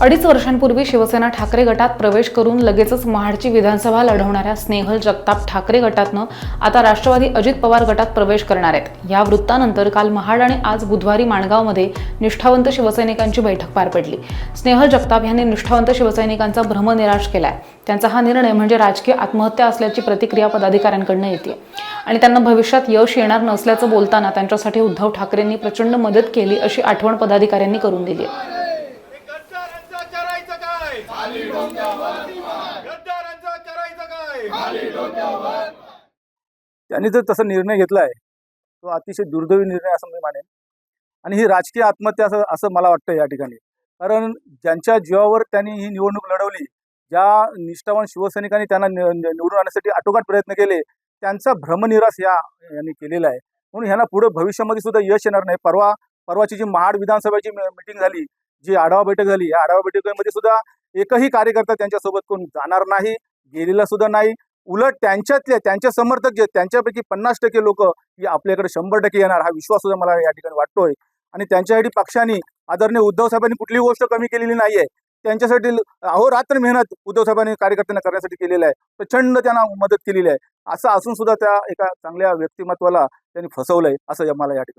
अडीच वर्षांपूर्वी शिवसेना ठाकरे गटात प्रवेश करून लगेचच महाडची विधानसभा लढवणाऱ्या स्नेहल जगताप ठाकरे गटातनं आता राष्ट्रवादी अजित पवार गटात प्रवेश करणार आहेत. या वृत्तानंतर काल महाड आणि आज बुधवारी माणगावमध्ये निष्ठावंत शिवसैनिकांची बैठक पार पडली. स्नेहल जगताप यांनी निष्ठावंत शिवसैनिकांचा भ्रमनिराश केलाय. त्यांचा हा निर्णय म्हणजे राजकीय आत्महत्या असल्याची प्रतिक्रिया पदाधिकाऱ्यांकडनं येते आणि त्यांना भविष्यात यश येणार नसल्याचं बोलताना त्यांच्यासाठी उद्धव ठाकरेंनी प्रचंड मदत केली अशी आठवण पदाधिकाऱ्यांनी करून दिली आहे. काय गद्दारांचं करायचं काय? त्यांनी जर तसा निर्णय घेतला आहे तो अतिशय दुर्दैवी निर्णय असं मी मानेन. आणि ही राजकीय आत्महत्या असं असं मला वाटतं या ठिकाणी. कारण ज्यांच्या जीवावर त्यांनी ही निवडणूक लढवली ज्या निष्ठावान शिवसैनिकांनी त्यांना निवडून आणण्यासाठी आटोकाट प्रयत्न केले त्यांचा भ्रमनिरास या यांनी केलेला आहे. म्हणून ह्यांना पुढे भविष्यामध्ये सुद्धा यश येणार नाही. परवा परवाची जी महाड विधानसभेची मिटिंग झाली जी आढावा बैठक झाली या आढावा बैठकीमध्ये सुद्धा एकही कार्यकर्ता त्यांच्यासोबत कोण जाणार नाही गेलेला सुद्धा नाही. उलट त्यांच्यातले त्यांचे समर्थक जे त्यांच्यापैकी पन्नास टक्के लोक ही आपल्याकडे शंभर टक्के येणार हा विश्वास सुद्धा मला या ठिकाणी वाटतोय. आणि त्यांच्यासाठी पक्षाने आदरणीय उद्धव साहेबांनी कुठलीही गोष्ट कमी केलेली नाहीये. त्यांच्यासाठी अहोरात्र मेहनत उद्धव साहेबांनी कार्यकर्त्यांना करण्यासाठी केलेलं आहे. प्रचंड त्यांना मदत केलेली आहे. असं असून सुद्धा त्या एका चांगल्या व्यक्तिमत्वाला त्यांनी फसवलंय असं या- मला या ठिकाणी